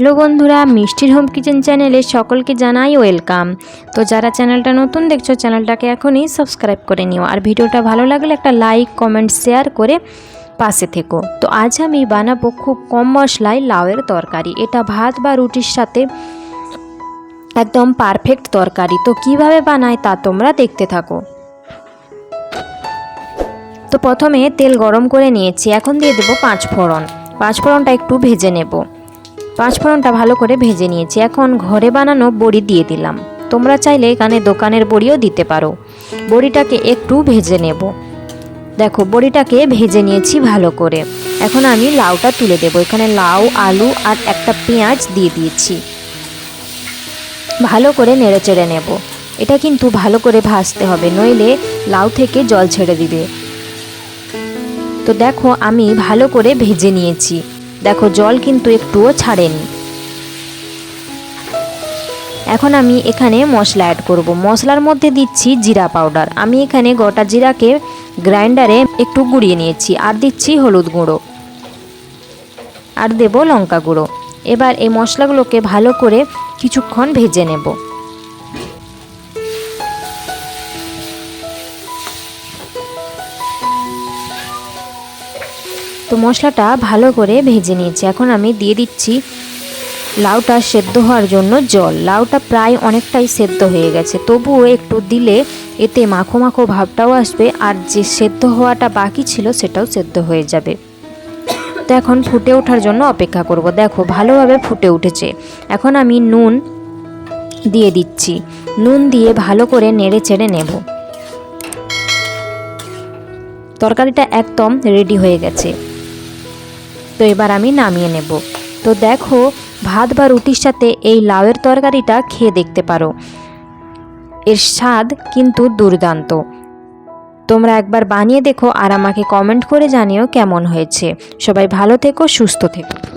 Hello বন্ধুরা, মিষ্টির home kitchen চ্যানেলে সকলকে জানাই ওয়েলকাম। তো যারা চ্যানেলটা নতুন দেখছ, চ্যানেলটাকে এখনই সাবস্ক্রাইব করে নিও। আর ভিডিওটা ভালো লাগলে একটা লাইক, কমেন্ট, শেয়ার করে পাশে থেকো। তো আজ আমি বানাবো খুব কম মশলায় লাউয়ের তরকারি। এটা ভাত বা রুটির সাথে একদম পারফেক্ট তরকারি। তো কীভাবে বানায় তা তোমরা দেখতে থাকো। তো প্রথমে তেল গরম করে নিয়েছি। এখন দিয়ে দেবো পাঁচ ফোড়ন পাঁচ ফোড়নটা একটু ভেজে নেব। পাঁচ ফোড়নটা ভালো করে ভেজে নিয়েছি। এখন ঘরে বানানো বড়ি দিয়ে দিলাম। তোমরা চাইলে এখানে দোকানের বড়িও দিতে পারো। বড়িটাকে একটু ভেজে নেব। দেখো, বড়িটাকে ভেজে নিয়েছি ভালো করে। এখন আমি লাউটা তুলে দেব। এখানে লাউ, আলু আর একটা পেঁয়াজ দিয়ে দিয়েছি। ভালো করে নেড়ে চেড়ে নেব। এটা কিন্তু ভালো করে ভাজতে হবে, নইলে লাউ থেকে জল ছেড়ে দিবে। তো দেখো, আমি ভালো করে ভেজে নিয়েছি। দেখো, জল কিন্তু একটুও ছাড়েনি। এখন আমি এখানে মশলা অ্যাড করব। মশলার মধ্যে দিচ্ছি জিরা পাউডার আমি এখানে গোটা জিরাকে গ্রাইন্ডারে একটু গুঁড়িয়ে নিয়েছি। আর দিচ্ছি হলুদ গুঁড়ো। আর দেব লঙ্কা গুঁড়ো। এবার এই মশলাগুলোকে ভালো করে কিছুক্ষণ ভেজে নেব। তো মশলাটা ভালো করে ভেজে নিয়েছি। এখন আমি দিয়ে দিচ্ছি লাউটা সেদ্ধ হওয়ার জন্য জল। লাউটা প্রায় অনেকটাই সেদ্ধ হয়ে গেছে। তবুও একটু দিলে এতে মাখো মাখো ভাবটাও আসবে আর যে সেদ্ধ হওয়াটা বাকি ছিল সেটাও সেদ্ধ হয়ে যাবে। তো এখন ফুটে ওঠার জন্য অপেক্ষা করব। দেখো ভালোভাবে ফুটে উঠেছে। এখন আমি নুন দিয়ে দিচ্ছি। নুন দিয়ে ভালো করে নেড়ে চেড়ে নেব। তরকারিটা একদম রেডি হয়ে গেছে। তো এবার আমি নামিয়ে নেব। তো দেখো, ভাত বা রুটির সাথে এই লাউয়ের তরকারিটা খেয়ে দেখতে পারো। এর স্বাদ কিন্তু দুর্দান্ত। তোমরা একবার বানিয়ে দেখো আর আমাকে কমেন্ট করে জানিও কেমন হয়েছে। সবাই ভালো থেকো, সুস্থ থেকো।